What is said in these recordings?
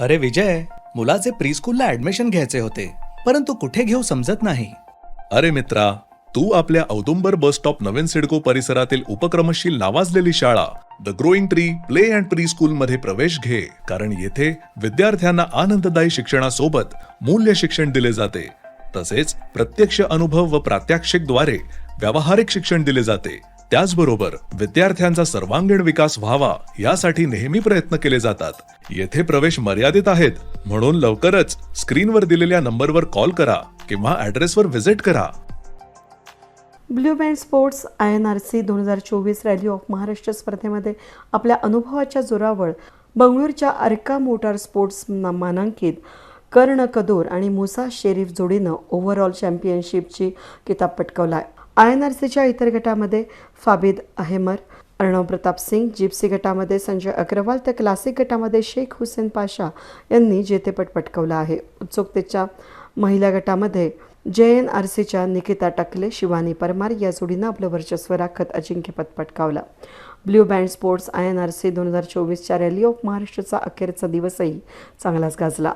अरे विजय मुलाचे प्रीस्कूलला ऍडमिशन घ्यायचे होते परंतु कुठे घेऊ समजत नाही. अरे मित्रा तू आपल्या औदुंबर बस स्टॉप नवीन सिडको परिसरातील उपक्रमशील नावाजलेली शाळा the growing tree play and preschool मध्ये प्रवेश घे कारण येथे विद्यार्थ्यांना आनंददायी शिक्षणासोबत मूल्य शिक्षण दिले जाते. तसेच प्रत्यक्ष अनुभव व प्रात्यक्षिकद्वारे व्यावहारिक शिक्षण दिले जाते. त्याचबरोबर विद्यार्थ्यांचा सर्वांगीण विकास व्हावा यासाठी नेहमी प्रयत्न केले जातात. येथे प्रवेश मर्यादित आहेत म्हणून लवकरच स्क्रीनवर दिलेल्या नंबरवर कॉल करा किंवा ॲड्रेसवर व्हिजिट करा. Blue band sports I N R C दोन हजार चोवीस रॅली ऑफ महाराष्ट्र स्पर्धेमध्ये आपल्या अनुभवाच्या जोरावर बंगळूरच्या अर्का मोटार स्पोर्ट्स मानांकित कर्ण कदोर आणि मुसा शेरीफ जोडीनं ओव्हरऑल चॅम्पियनशिपची किताब पटकावला आहे. आय एन आर सीच्या इतर गटामध्ये फाबिद अहेमर अर्णव प्रताप सिंग जिप्सी गटामध्ये संजय अग्रवाल तर क्लासिक गटामध्ये शेख हुसेन पाशा यांनी जेतेपट पटकवला आहे. उत्सुकतेच्या महिला गटामध्ये जे एन आर सीच्या निकिता टकले शिवानी परमार या जोडीनं आपलं वर्चस्व राखत अजिंक्यपद पटकावलं. Blue band sports I N R C दोन हजार चोवीसच्या रॅली ऑफ महाराष्ट्राचा अखेरचा दिवसही चांगलाच गाजला.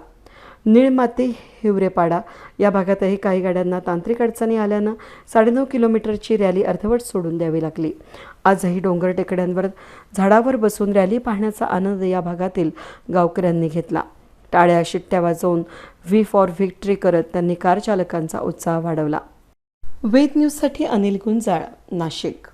निळमाती हिवरेपाडा या भागातही काही गाड्यांना तांत्रिक अडचणी आल्यानं साडेनऊ किलोमीटरची रॅली अर्धवट सोडून द्यावी लागली. आजही डोंगर टेकड्यांवर झाडावर बसून रॅली पाहण्याचा आनंद या भागातील गावकऱ्यांनी घेतला. टाळ्या शिट्ट्या वाजवून व्ही फॉर व्हिक्ट्री करत त्यांनी कार चालकांचा उत्साह वाढवला. वेद न्यूजसाठी अनिल गुंजाळ नाशिक.